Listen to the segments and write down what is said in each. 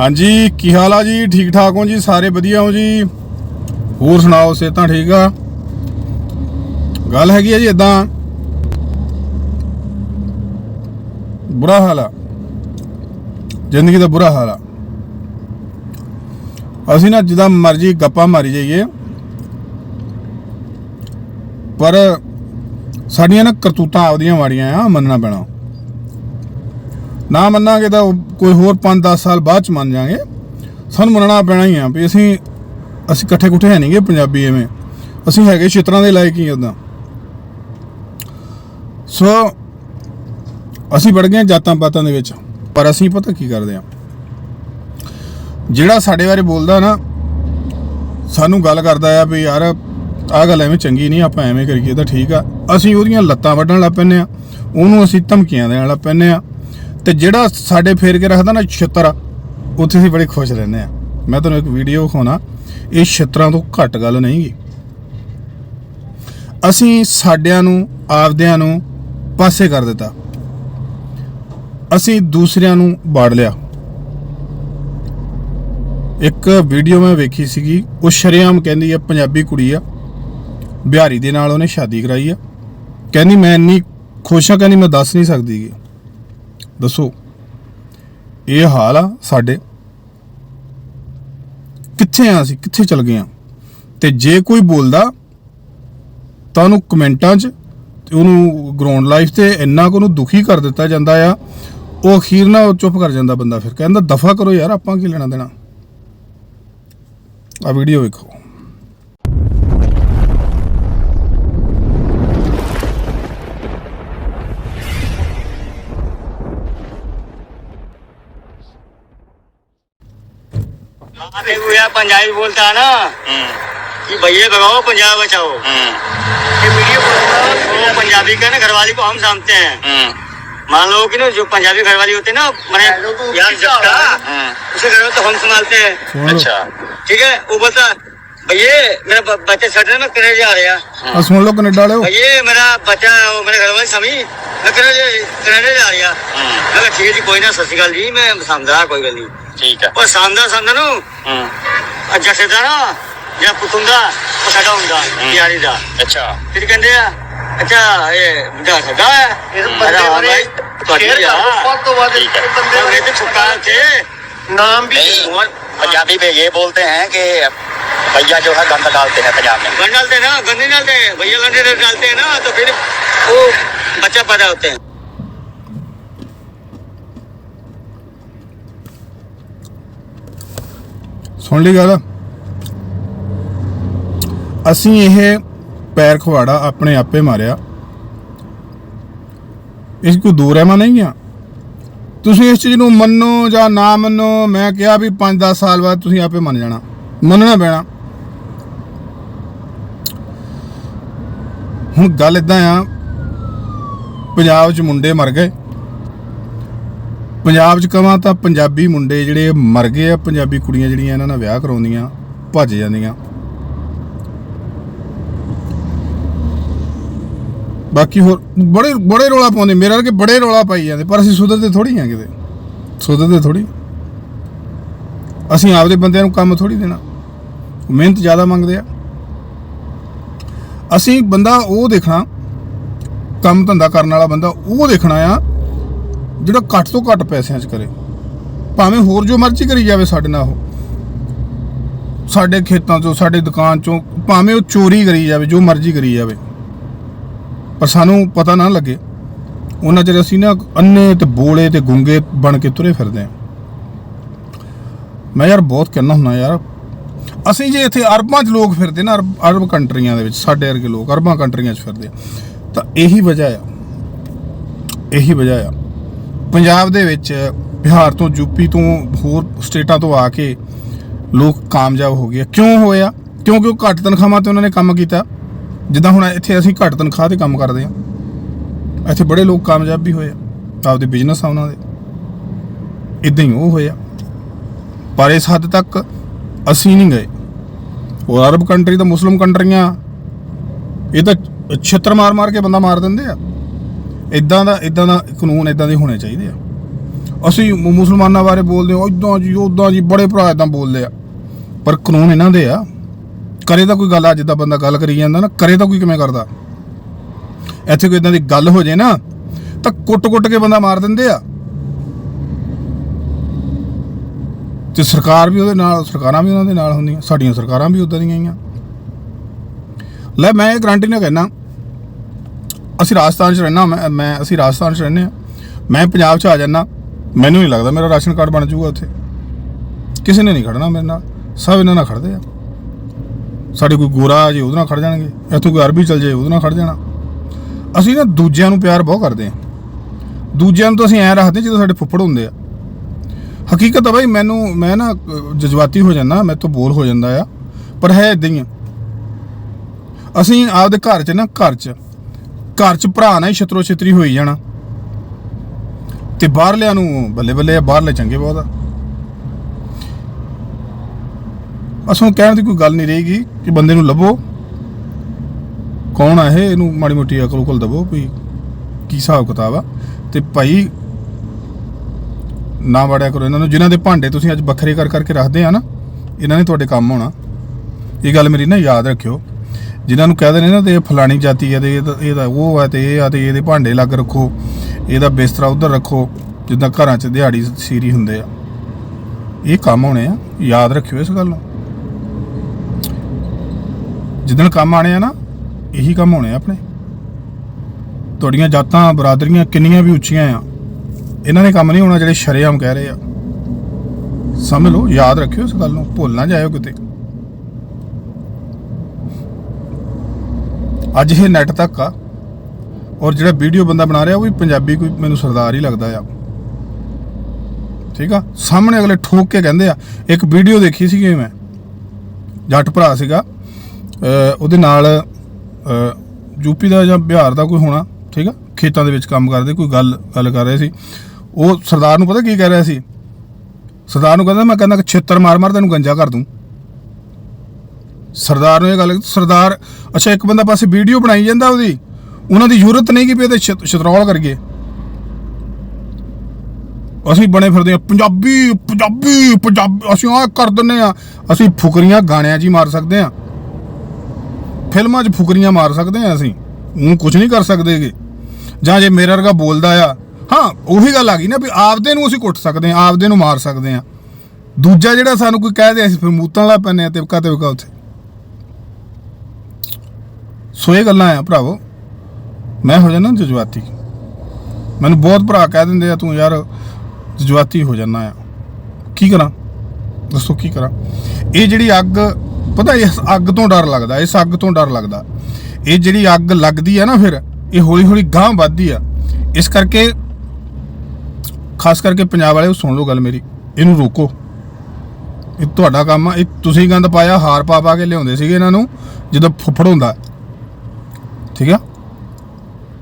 ਹਾਂਜੀ, ਕੀ ਹਾਲ ਆ ਜੀ? ਠੀਕ ਠਾਕ ਹੋ ਜੀ? ਸਾਰੇ ਵਧੀਆ ਹੋ ਜੀ? ਹੋਰ ਸੁਣਾਓ, ਸਿਹਤਾਂ ਠੀਕ ਆ? ਗੱਲ ਹੈਗੀ ਆ ਜੀ ਇਦਾਂ ਬੁਰਾ ਹਾਲ ਆ। ਜ਼ਿੰਦਗੀ ਦਾ ਬੁਰਾ ਹਾਲ ਆ। ਅਸੀਂ ਨਾ ਜਿੱਦਾਂ ਮਰਜ਼ੀ ਗੱਪਾਂ ਮਾਰੀ ਜਾਈਏ। ਪਰ ਸਾਡੀਆਂ ਨਾ ਕਰਤੂਤਾਂ ਆਪਦੀਆਂ ਮਾੜੀਆਂ ਆ, ਮੰਨਣਾ ਪੈਣਾ। ਨਾ ਮੰਨਾਂਗੇ ਤਾਂ ਉਹ ਕੋਈ ਹੋਰ 5-10 ਸਾਲ ਬਾਅਦ ਚ ਮੰਨ ਜਾਾਂਗੇ। ਸਾਨੂੰ ਮੰਨਣਾ ਪੈਣਾ ਹੀ ਆ ਵੀ ਅਸੀਂ ਅਸੀਂ ਇਕੱਠੇ ਕੁੱਠੇ ਹੈ ਨਹੀਂਗੇ ਪੰਜਾਬੀ ਐਵੇਂ। ਅਸੀਂ ਹੈਗੇ ਛਿੱਤਰਾਂ ਦੇ ਲਾਇਕ ਹੀ ਉਦਾਂ ਸੋ, ਅਸੀਂ ਵੜ ਗਏ ਜਾਤਾਂ ਪਾਤਾਂ ਦੇ ਵਿੱਚ। ਪਰ ਅਸੀਂ ਪਤਾ ਕੀ ਕਰਦੇ ਆ ਜਿਹੜਾ ਸਾਡੇ ਬਾਰੇ ਬੋਲਦਾ ਨਾ, ਸਾਨੂੰ ਗੱਲ ਕਰਦਾ ਆ ਵੀ ਯਾਰ, ਆਹ ਗੱਲ ਐਵੇਂ ਚੰਗੀ ਨਹੀਂ, ਆਪਾਂ ਐਵੇਂ ਕਰੀਏ ਤਾਂ ਠੀਕ ਆ। ਅਸੀਂ ਉਹਦੀਆਂ ਲੱਤਾਂ ਵੱਢਣ ਲੱਗ ਪੈਂਦੇ ਆ ਉਹਨੂੰ ਅਸੀਂ ਧਮਕੀਆਂ ਦੇਣ ਲੱਗ ਪੈਂਦੇ ਆ ਤੇ ਜਿਹੜਾ ਸਾਡੇ ਫੇਰ ਕੇ ਰੱਖਦਾ ਨਾ ਛਿੱਤਰ, ਉੱਥੇ ਅਸੀਂ ਬੜੇ ਖੁਸ਼ ਰਹਿੰਦੇ ਆ। ਮੈਂ ਤੁਹਾਨੂੰ ਇੱਕ ਵੀਡੀਓ ਵਿਖਾਉਣਾ। ਇਹ ਛਿੱਤਰਾਂ ਤੋਂ ਘੱਟ ਗੱਲ ਨਹੀਂਗੀ ਅਸੀਂ ਸਾਡਿਆਂ ਨੂੰ, ਆਪਦਿਆਂ ਨੂੰ ਪਾਸੇ ਕਰ ਦਿੱਤਾ। ਅਸੀਂ ਦੂਸਰਿਆਂ ਨੂੰ ਬਾੜ ਲਿਆ। ਇੱਕ ਵੀਡੀਓ ਮੈਂ ਵੇਖੀ ਸੀਗੀ। ਉਹ ਸ਼ਰੇਆਮ ਕਹਿੰਦੀ ਆ, ਪੰਜਾਬੀ ਕੁੜੀ ਆ। ਬਿਹਾਰੀ ਦੇ ਨਾਲ ਉਹਨੇ ਸ਼ਾਦੀ ਕਰਾਈ ਆ। ਕਹਿੰਦੀ ਮੈਂ ਇੰਨੀ ਖੁਸ਼ ਆ, ਕਹਿੰਦੀ ਮੈਂ ਦੱਸ ਨਹੀਂ ਸਕਦੀ ਦੱਸੋ, ਇਹ ਹਾਲ ਆ ਸਾਡੇ? ਕਿੱਥੇ ਆ ਅਸੀਂ? ਕਿੱਥੇ ਚਲ ਗਏ ਆ? ਤੇ ਜੇ ਕੋਈ ਬੋਲਦਾ, ਤਾਂ ਉਹਨੂੰ ਕਮੈਂਟਾਂ 'ਚ ਤੇ ਉਹਨੂੰ ਗਰਾਊਂਡ ਲਾਈਫ ਤੇ ਇੰਨਾ ਕੁ ਉਹਨੂੰ ਦੁਖੀ ਕਰ ਦਿੱਤਾ ਜਾਂਦਾ ਆ, ਉਹ ਅਖੀਰ ਨਾ ਉਹ ਚੁੱਪ ਕਰ ਜਾਂਦਾ ਬੰਦਾ ਫਿਰ। ਕਹਿੰਦਾ, ਦਫਾ ਕਰੋ ਯਾਰ, ਆਪਾਂ ਕੀ ਲੈਣਾ ਦੇਣਾ? ਆ ਵੀਡੀਓ ਵੇਖੋ। हाँ, देखो यार पंजाबी बोलता है ना कि भैया भगाओ पंजाब बचाओ ये वीडियो बोलता वो पंजाबी का ना घरवाली को हम समझते हैं मान लो कि ना जो पंजाबी घरवाली होते हैं ना मैंने यार जट्टा उसे घर तो हम संभालते हैं ਸੁਣ ਲਓ ठीक है वो बोलता भैया मेरा ब- बच्चा छठ है मैं कनेडा जा रहा ਆ ਸੁਣ ਲਓ ਕੈਨੇਡਾ ਵਾਲਿਓ भैया मेरा बच्चा वो मेरे घरवाली समी मैं कनेडा कनेडा जा रहा मैं कहा, ठीक है जी कोई ना सत श्रीकाल जी मैं समझा कोई गल नहीं ਠੀਕ ਹੈ ਉਹ ਸਮਝਦਾ ਸਮਝਦਾ ਨੂੰ ਹੂੰ ਅੱਛਾ ਸਿੱਧਾ ਨਾ ਜਿਹੜਾ ਪੁੱਤ ਹੁੰਦਾ ਉਹ ਸਾਡਾ ਹੁੰਦਾ ਯਾਰੀ ਦਾ ਅੱਛਾ ਫਿਰ ਕਹਿੰਦੇ ਆ ਅੱਛਾ ਇਹ ਮੁੰਡਾ ਸਾਡਾ ਹੈ ਇਹ ਬੰਦੇ ਅਰੇ ਹਾਂ ਬਾਰੇ ਭਾਈ, ਤੁਹਾਡੀ ਸ਼ੇਅਰ ਕਰ ਆ। ਵੱਧ ਤੋਂ ਵੱਧ ਠੀਕ ਹੈ। ਇਹ ਬੰਦੇ ਉਹ ਤੇ ਛੁਪਾ थे ਨਾਮ भी नहीं और पंजाबी में ये बोलते हैं कि भैया जो है गंद डालते हैं पंजाब में गन डालते हैं ना गन नहीं डालते भैया लंडे डालते हैं ना तो फिर वो बच्चा पैदा होते हैं ਸੁਣ ਲਈ ਗੱਲ? ਅਸੀਂ ਇਹ ਪੈਰ ਖਵਾੜਾ ਆਪਣੇ ਆਪੇ ਮਾਰਿਆ। ਇਸ ਕੋ ਦੂਰ ਰਹਿਮਾ ਨਹੀਂ ਆ ਤੁਸੀਂ ਇਸ ਚੀਜ਼ ਨੂੰ ਮੰਨੋ ਜਾਂ ਨਾ ਮੰਨੋ, ਮੈਂ ਕਿਹਾ ਵੀ 5-10 ਸਾਲ ਬਾਅਦ ਤੁਸੀਂ ਆਪੇ ਮੰਨ ਜਾਣਾ। ਮੰਨਣਾ ਪੈਣਾ। ਹੁਣ ਗੱਲ ਇਦਾਂ ਆ, ਪੰਜਾਬ 'ਚ ਮੁੰਡੇ ਮਰ ਗਏ। ਪੰਜਾਬ 'ਚ ਕਵਾਂ ਤਾਂ ਪੰਜਾਬੀ ਮੁੰਡੇ ਜਿਹੜੇ ਮਰ ਗਏ ਆ, ਪੰਜਾਬੀ ਕੁੜੀਆਂ ਜਿਹੜੀਆਂ ਇਹਨਾਂ ਨਾਲ ਵਿਆਹ ਕਰਾਉਂਦੀਆਂ, ਭੱਜ ਜਾਂਦੀਆਂ। ਬਾਕੀ ਹੋਰ ਬੜੇ ਬੜੇ ਰੋਲਾ ਪਾਉਂਦੇ, ਮੇਰੇ ਵਰਗੇ ਬੜੇ ਰੋਲਾ ਪਾਈ ਜਾਂਦੇ, ਪਰ ਅਸੀਂ ਸੁਧਰਦੇ ਥੋੜੀ ਹਾਂ ਕਿਤੇ। ਸੁਧਰਦੇ ਥੋੜੀ ਅਸੀਂ ਆਪਦੇ ਬੰਦਿਆਂ ਨੂੰ ਕੰਮ ਥੋੜੀ ਦੇਣਾ। ਮਿਹਨਤ ਜ਼ਿਆਦਾ ਮੰਗਦੇ ਆ। ਅਸੀਂ ਬੰਦਾ ਉਹ ਦੇਖਣਾ, ਕੰਮ ਧੰਦਾ ਕਰਨ ਵਾਲਾ ਬੰਦਾ ਉਹ ਦੇਖਣਾ ਆ ਜਿਹੜਾ ਘੱਟ ਤੋਂ ਘੱਟ ਪੈਸਿਆਂ 'ਚ ਕਰੇ। ਭਾਵੇਂ ਹੋਰ ਜੋ ਮਰਜ਼ੀ ਕਰੀ ਜਾਵੇ ਸਾਡੇ ਨਾਲ ਉਹ। ਸਾਡੇ ਖੇਤਾਂ 'ਚੋਂ, ਸਾਡੇ ਦੁਕਾਨ 'ਚੋਂ, ਭਾਵੇਂ ਉਹ ਚੋਰੀ ਕਰੀ ਜਾਵੇ, ਜੋ ਮਰਜ਼ੀ ਕਰੀ ਜਾਵੇ। ਪਰ ਸਾਨੂੰ ਪਤਾ ਨਾ ਲੱਗੇ, ਉਹਨਾਂ ਚਿਰ ਅਸੀਂ ਨਾ ਅੰਨੇ ਤੇ ਬੋਲੇ ਤੇ ਗੁੰਗੇ ਬਣ ਕੇ ਤੁਰੇ ਫਿਰਦੇ ਆ ਮੈਂ ਯਾਰ ਬਹੁਤ ਕਹਿਣਾ ਹੁੰਦਾ ਯਾਰ, ਅਸੀਂ ਜੇ ਇੱਥੇ ਅਰਬਾਂ 'ਚ ਲੋਕ ਫਿਰਦੇ ਨਾ, ਅਰਬ ਅਰਬ ਕੰਟਰੀਆਂ ਦੇ ਵਿੱਚ, ਸਾਡੇ ਵਰਗੇ ਲੋਕ ਅਰਬਾਂ ਕੰਟਰੀਆਂ 'ਚ ਫਿਰਦੇ ਤਾਂ ਇਹੀ ਵਜ੍ਹਾ ਆ। ਇਹੀ ਵਜ੍ਹਾ ਆ। ਪੰਜਾਬ ਦੇ ਵਿੱਚ ਬਿਹਾਰ ਤੋਂ ਯੂਪੀ ਤੋਂ ਹੋਰ ਸਟੇਟਾਂ ਤੋਂ ਆ ਕੇ ਲੋਕ ਕਾਮਯਾਬ ਹੋ ਗਏ ਕਿਉਂ ਹੋਇਆ ਕਿਉਂਕਿ ਉਹ ਘੱਟ ਤਨਖਾਹਾਂ ਤੇ ਉਹਨਾਂ ਨੇ ਕੰਮ ਕੀਤਾ। ਜਿੱਦਾਂ ਹੁਣ ਇੱਥੇ ਅਸੀਂ ਘੱਟ ਤਨਖਾਹ ਤੇ ਕੰਮ ਕਰਦੇ ਹਾਂ ਇੱਥੇ ਬੜੇ ਲੋਕ ਕਾਮਯਾਬ ਵੀ ਹੋਏ ਆ। ਆਪਦੇ ਬਿਜ਼ਨਸ ਆ ਉਹਨਾਂ ਦੇ। ਇਦਾਂ ਹੀ ਉਹ ਹੋਇਆ ਪਰ ਇਸ ਹੱਦ ਤੱਕ ਅਸੀਂ ਨਹੀਂ ਗਏ। ਉਹ ਅਰਬ ਕੰਟਰੀ ਤਾਂ ਮੁਸਲਮ ਕੰਟਰੀਆਂ ਇਹ ਤਾਂ ਛਿੱਤਰ ਮਾਰ ਮਾਰ ਕੇ ਬੰਦਾ ਮਾਰ ਦਿੰਦੇ ਆ। ਇਦਾਂ ਦਾ ਇਦਾਂ ਦਾ ਕਾਨੂੰਨ ਇਦਾਂ ਦੇ ਹੋਣੇ ਚਾਹੀਦੇ ਆ। ਅਸੀਂ ਮੁਸਲਮਾਨਾਂ ਬਾਰੇ ਬੋਲਦੇ ਹਾਂ ਇਦਾਂ ਜੀ ਉਦਾਂ ਜੀ, ਬੜੇ ਭਰਾ ਇਦਾਂ ਬੋਲਦੇ ਆ। ਪਰ ਕਾਨੂੰਨ ਇਹਨਾਂ ਦੇ ਆ। ਕਰੇ ਤਾਂ ਕੋਈ ਗੱਲ ਆ ਜਿੱਦਾਂ ਬੰਦਾ ਗੱਲ ਕਰੀ ਜਾਂਦਾ ਨਾ, ਕਰੇ ਤਾਂ ਕੋਈ ਕਿਵੇਂ ਕਰਦਾ? ਇੱਥੇ ਕੋਈ ਇਦਾਂ ਦੀ ਗੱਲ ਹੋ ਜੇ ਨਾ, ਤਾਂ ਕੁੱਟ-ਕੁੱਟ ਕੇ ਬੰਦਾ ਮਾਰ ਦਿੰਦੇ ਆ। ਤੇ ਸਰਕਾਰ ਵੀ ਉਹਦੇ ਨਾਲ, ਸਰਕਾਰਾਂ ਵੀ ਉਹਨਾਂ ਦੇ ਨਾਲ ਹੁੰਦੀਆਂ, ਸਾਡੀਆਂ ਸਰਕਾਰਾਂ ਵੀ ਉਦਾਂ ਦੀਆਂ ਆਈਆਂ ਲੈ, ਮੈਂ ਇਹ ਗਰੰਟੀ ਨਾਲ ਕਹਿਣਾ ਅਸੀਂ ਰਾਜਸਥਾਨ 'ਚ ਰਹਿਣਾ ਮੈਂ ਮੈਂ, ਅਸੀਂ ਰਾਜਸਥਾਨ 'ਚ ਰਹਿੰਦੇ ਆ ਮੈਂ ਪੰਜਾਬ 'ਚ ਆ ਜਾਣਾ ਮੈਨੂੰ ਨਹੀਂ ਲੱਗਦਾ ਮੇਰਾ ਰਾਸ਼ਨ ਕਾਰਡ ਬਣ ਜਾਊਗਾ ਉੱਥੇ। ਕਿਸੇ ਨੇ ਨਹੀਂ ਖੜਨਾ ਮੇਰੇ ਨਾਲ, ਸਭ ਇਹਨਾਂ ਨਾਲ ਖੜਦੇ ਆ। ਸਾਡੇ ਕੋਈ ਗੋਰਾ ਆ ਜੇ, ਉਹਦੇ ਨਾਲ ਖੜ ਜਾਣਗੇ। ਇੱਥੋਂ ਕੋਈ ਅਰਬੀ ਚਲ ਜੇ, ਉਹਦੇ ਨਾਲ ਖੜ ਜਾਣਾ। ਅਸੀਂ ਨਾ ਦੂਜਿਆਂ ਨੂੰ ਪਿਆਰ ਬਹੁਤ ਕਰਦੇ ਆ ਦੂਜਿਆਂ ਨੂੰ ਤਾਂ ਅਸੀਂ ਐ ਰੱਖਦੇ ਜਦੋਂ ਸਾਡੇ ਫੁੱਫੜ ਹੁੰਦੇ ਆ। ਹਕੀਕਤ ਆ ਬਈ, ਮੈਨੂੰ, ਮੈਂ ਨਾ ਜਜ਼ਬਾਤੀ ਹੋ ਜਾਂਦਾ ਮੈਂ ਤੋਂ ਬੋਲ ਹੋ ਜਾਂਦਾ ਆ, ਪਰ ਹੈ ਇਦਾਂ ਹੀ ਆ। ਅਸੀਂ ਆਪਦੇ ਘਰ 'ਚ ਨਾ, ਘਰ 'ਚ ਘਰ 'ਚ ਭਰਾ ਨਾਲ ਹੀ ਛਤਰੋ ਛਤਰੀ ਹੋਈ ਜਾਣਾ। ਤੇ ਬਾਹਰਲਿਆਂ ਨੂੰ ਬੱਲੇ ਬੱਲੇ ਆ, ਬਾਹਰਲੇ ਚੰਗੇ ਬਹੁਤ ਆ। ਅਸੋਂ ਕਹਿਣ ਦੀ ਕੋਈ ਗੱਲ ਨਹੀਂ ਰਹੇਗੀ ਕਿ ਬੰਦੇ ਨੂੰ ਲੱਭੋ। ਕੌਣ ਆ ਇਹ? ਇਹਨੂੰ ਮਾੜੀ ਮੋਟੀ ਅਕਲ ਉਕਲ ਦਵੋ ਵੀ ਕੀ ਹਿਸਾਬ ਕਿਤਾਬ ਆ। ਤੇ ਭਾਈ ਨਾ ਵੜਿਆ ਕਰੋ ਇਹਨਾਂ ਨੂੰ, ਜਿਨ੍ਹਾਂ ਦੇ ਭਾਂਡੇ ਤੁਸੀਂ ਅੱਜ ਵੱਖਰੇ ਕਰ ਕਰਕੇ ਰੱਖਦੇ ਆ ਨਾ, ਇਹਨਾਂ ਨੇ ਤੁਹਾਡੇ ਕੰਮ ਆਉਣਾ। ਇਹ ਗੱਲ ਮੇਰੀ ਨਾ ਯਾਦ ਰੱਖਿਓ। ਜਿਨ੍ਹਾਂ ਨੂੰ ਕਹਦੇ ਨੇ ਨਾ ਤੇ ਇਹ ਫਲਾਣੀ ਜਾਤੀ ਹੈ ਤੇ ਇਹਦਾ ਇਹਦਾ ਉਹ ਹੈ ਤੇ ਇਹ ਆ ਤੇ ਇਹਦੇ ਭਾਂਡੇ ਲੱਗ ਰੱਖੋ, ਇਹਦਾ ਬਿਸਤਰਾ ਉਧਰ ਰੱਖੋ, ਜਿੱਦਾਂ ਘਰਾਂ 'ਚ ਦਿਹਾੜੀ ਸੀਰੀ ਹੁੰਦੇ ਆ। ਇਹ ਕੰਮ ਹੋਣੇ ਆ, ਯਾਦ ਰੱਖਿਓ ਇਸ ਗੱਲ ਨੂੰ। ਜਿੱਦਣ ਕੰਮ ਆਣੇ ਆ ਨਾ, ਇਹੀ ਕੰਮ ਹੋਣੇ ਆ ਆਪਣੇ। ਤੁਹਾਡੀਆਂ ਜਾਤਾਂ, ਬਰਾਦਰੀਆਂ ਕਿੰਨੀਆਂ ਵੀ ਉੱਚੀਆਂ ਆ, ਇਹਨਾਂ ਨੇ ਕੰਮ ਨਹੀਂ ਹੋਣਾ ਜਿਹੜੇ ਸ਼ਰੇਆਮ ਕਹਿ ਰਹੇ ਆ। ਸਮਝ ਲਓ, ਯਾਦ ਰੱਖਿਓ ਇਸ ਗੱਲ ਨੂੰ, ਭੁੱਲ ਨਾ ਜਾਇਓ ਕਿਤੇ। ਅੱਜ ਇਹ ਨੈਟ ਤੱਕ ਆ। ਔਰ ਜਿਹੜਾ ਵੀਡੀਓ ਬੰਦਾ ਬਣਾ ਰਿਹਾ, ਉਹ ਵੀ ਪੰਜਾਬੀ ਕੋਈ ਮੈਨੂੰ ਸਰਦਾਰ ਹੀ ਲੱਗਦਾ ਆ। ਠੀਕ ਆ? ਸਾਹਮਣੇ ਅਗਲੇ ਠੋਕ ਕੇ ਕਹਿੰਦੇ ਆ, ਇੱਕ ਵੀਡੀਓ ਦੇਖੀ ਸੀਗੀ ਮੈਂ। ਜੱਟ ਭਰਾ ਸੀਗਾ। ਉਹਦੇ ਨਾਲ ਯੂਪੀ ਦਾ ਜਾਂ ਬਿਹਾਰ ਦਾ ਕੋਈ ਹੋਣਾ, ਠੀਕ ਆ? ਖੇਤਾਂ ਦੇ ਵਿੱਚ ਕੰਮ ਕਰਦੇ, ਕੋਈ ਗੱਲ ਗੱਲ ਕਰ ਰਹੇ ਸੀ। ਉਹ ਸਰਦਾਰ ਨੂੰ ਪਤਾ ਕੀ ਕਹਿ ਰਿਹਾ ਸੀ? ਸਰਦਾਰ ਨੂੰ ਕਹਿੰਦਾ, ਮੈਂ ਕਹਿੰਦਾ ਕਿ ਛੇਤਰ ਮਾਰ ਮਾਰ ਤੈਨੂੰ ਗੰਜਾ ਕਰ ਦੂੰ। ਸਰਦਾਰ ਨੂੰ ਇਹ ਗੱਲ ਸਰਦਾਰ, ਅੱਛਾ, ਇੱਕ ਬੰਦਾ ਪਾਸੇ ਵੀਡੀਓ ਬਣਾਈ ਜਾਂਦਾ ਉਹਦੀ। ਉਹਨਾਂ ਦੀ ਜ਼ਰੂਰਤ ਨਹੀਂ ਕਿ ਵੀ ਇਹਦੇ ਛਤ- ਛਤਰੌਲ ਕਰੀਏ। ਅਸੀਂ ਬਣੇ ਫਿਰਦੇ ਆ ਪੰਜਾਬੀ ਪੰਜਾਬੀ, ਪੰਜਾਬ, ਅਸੀਂ ਆ ਕਰ ਦਿੰਨੇ ਆ ਅਸੀਂ ਫੁਕਰੀਆਂ ਗਾਣਿਆਂ 'ਚ ਹੀ ਮਾਰ ਸਕਦੇ ਆ ਫਿਲਮਾਂ 'ਚ ਫੁਕਰੀਆਂ ਮਾਰ ਸਕਦੇ ਆ ਅਸੀਂ। ਉਹ ਕੁਝ ਨਹੀਂ ਕਰ ਸਕਦੇਗੇ ਜਾਂ ਜੇ ਮੇਰਾ ਵਰਗਾ ਬੋਲਦਾ ਆ, ਹਾਂ, ਉਹੀ ਗੱਲ ਆ ਗਈ ਨਾ ਵੀ ਆਪਦੇ ਨੂੰ ਅਸੀਂ ਕੁੱਟ ਸਕਦੇ ਆ ਆਪਦੇ ਨੂੰ ਮਾਰ ਸਕਦੇ ਆ ਦੂਜਾ ਜਿਹੜਾ ਸਾਨੂੰ ਕੋਈ ਕਹਿ ਦੇ, ਅਸੀਂ ਫਿਰ ਮੂਤਾਂ ਲਾ ਪੈਨੇ ਆ ਤਿਵਕਾ ਤਿਵਕਾ ਉੱਥੇ। ਸੋ ਇਹ ਗੱਲਾਂ ਆ ਭਰਾਵੋ। ਮੈਂ ਹੋ ਜਾਣਾ ਜਜ਼ਬਾਤੀ। ਮੈਨੂੰ ਬਹੁਤ ਭਰਾ ਕਹਿ ਦਿੰਦੇ ਆ, ਤੂੰ ਯਾਰ ਜਜ਼ਬਾਤੀ ਹੋ ਜਾਣਾ ਆ। ਕੀ ਕਰਾਂ? ਦੱਸੋ ਕੀ ਕਰਾਂ? ਇਹ ਜਿਹੜੀ ਅੱਗ, ਪਤਾ ਇਸ ਅੱਗ ਤੋਂ ਡਰ ਲੱਗਦਾ, ਇਸ ਅੱਗ ਤੋਂ ਡਰ ਲੱਗਦਾ। ਇਹ ਜਿਹੜੀ ਅੱਗ ਲੱਗਦੀ ਆ ਨਾ ਫਿਰ, ਇਹ ਹੌਲੀ ਹੌਲੀ ਗਾਂਹ ਵੱਧਦੀ ਆ। ਇਸ ਕਰਕੇ, ਖਾਸ ਕਰਕੇ ਪੰਜਾਬ ਵਾਲੇ ਸੁਣ ਲਓ ਗੱਲ ਮੇਰੀ। ਇਹਨੂੰ ਰੋਕੋ। ਇਹ ਤੁਹਾਡਾ ਕੰਮ ਆ। ਇਹ ਤੁਸੀਂ ਗੰਦ ਪਾਇਆ, ਹਾਰ ਪਾ ਪਾ ਕੇ ਲਿਆਉਂਦੇ ਸੀਗੇ ਇਹਨਾਂ ਨੂੰ, ਜਦੋਂ ਫੁੱਫੜ ਹੁੰਦਾ। ਠੀਕ ਆ?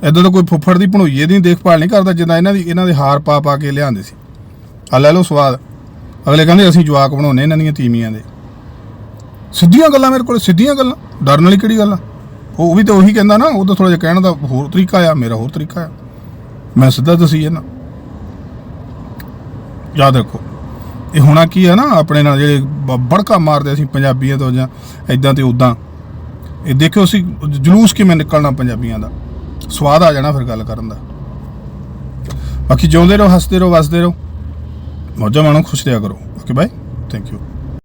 ਇਦਾਂ ਦਾ ਕੋਈ ਫੁੱਫੜ ਦੀ ਭਣੋਈਏ ਦੀ ਦੇਖਭਾਲ ਨਹੀਂ ਕਰਦਾ ਜਿੱਦਾਂ ਇਹਨਾਂ ਦੀ, ਇਹਨਾਂ ਦੇ ਹਾਰ ਪਾ ਪਾ ਕੇ ਲਿਆਂਦੇ ਸੀ। ਆ ਲੈ ਲਓ ਸਵਾਦ। ਅਗਲੇ ਕਹਿੰਦੇ ਅਸੀਂ ਜਵਾਕ ਬਣਾਉਨੇ ਇਹਨਾਂ ਦੀਆਂ ਤੀਵੀਆਂ ਦੇ। ਸਿੱਧੀਆਂ ਗੱਲਾਂ ਮੇਰੇ ਕੋਲ, ਸਿੱਧੀਆਂ ਗੱਲਾਂ। ਡਰਨ ਵਾਲੀ ਕਿਹੜੀ ਗੱਲ ਆ? ਉਹ ਵੀ ਤਾਂ ਉਹੀ ਕਹਿੰਦਾ ਨਾ, ਉਹ ਤਾਂ ਥੋੜਾ ਜਿਹਾ ਕਹਿਣ ਦਾ ਹੋਰ ਤਰੀਕਾ ਆ, ਮੇਰਾ ਹੋਰ ਤਰੀਕਾ ਆ। ਮੈਂ ਸਿੱਧਾ ਦਸੀ ਜਾਂਦਾ। ਯਾਦ ਰੱਖੋ, ਇਹ ਹੋਣਾ ਕੀ ਆ ਨਾ, ਆਪਣੇ ਨਾਲ ਜਿਹੜੇ ਬ- ਬੜਕਾ ਮਾਰਦੇ ਅਸੀਂ ਪੰਜਾਬੀਆਂ ਤੋਂ ਜਾਂ ਇਦਾਂ ਤੇ ਉਦਾਂ ਇਹ ਦੇਖਿਓ ਅਸੀਂ ਜਲੂਸ ਕਿਵੇਂ ਨਿਕਲਣਾ ਪੰਜਾਬੀਆਂ ਦਾ। ਸਵਾਦ ਆ ਜਾਣਾ ਫਿਰ ਗੱਲ ਕਰਨ ਦਾ। ਬਾਕੀ ਜਿਉਂਦੇ ਰਹੋ, ਹੱਸਦੇ ਰਹੋ, ਵਸਦੇ ਰਹੋ। ਮੌਜਾਂ ਮਾਣੋ, ਖੁਸ਼ ਰਿਹਾ ਕਰੋ। Okay, bye. Thank you